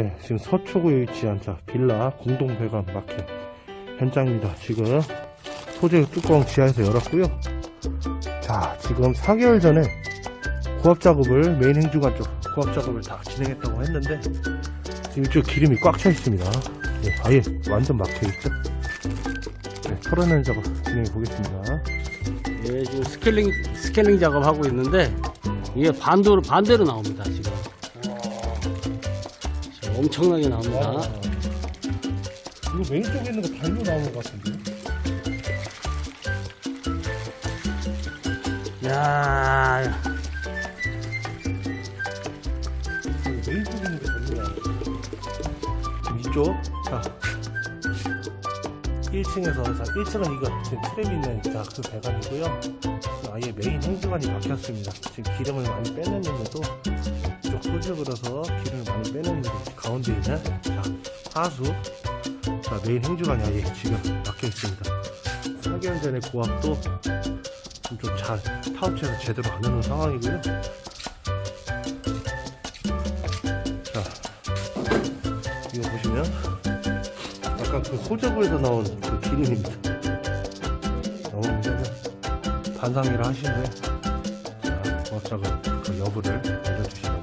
네, 지금 서초구에 위치한 자 빌라 공동 배관 마켓 현장입니다. 지금 소재 뚜껑 지하에서 열었고요. 자, 지금 4개월 전에 고압 작업을 메인 행주관 쪽 고압 작업을 다 진행했다고 했는데 지금 이쪽 기름이 꽉 차 있습니다. 네, 아예 완전 막혀 있죠. 네, 털어내는 작업 진행해 보겠습니다. 예, 지금 스케일링 스케일링 작업 하고 있는데 이게 반대로 반대로 나옵니다 지금. 엄청나게 나옵니다. 이거 메인 쪽에 있는 거 발로 나오는 것 같은데? 야, 메인 쪽에 있는 게 발로 나오는 지금 이쪽? 자. 1층에서 자 1층은 이거 지금 트랩이 있는 자 그 배관이고요. 아예 메인 행주관이 막혔습니다. 지금 기름을 많이 빼냈는데도 이쪽 소주 그어서 자 하수. 자 메인 행주관이 아예 지금 막혀 있습니다. 4개월 전에 고압도 좀잘 타업체에서 제대로 안 해놓은 상황이고요. 자 이거 보시면 아까 그 소저구에서 나온 그 기름입니다. 하신 후에 자 고압작업 그 여부를 알려주시면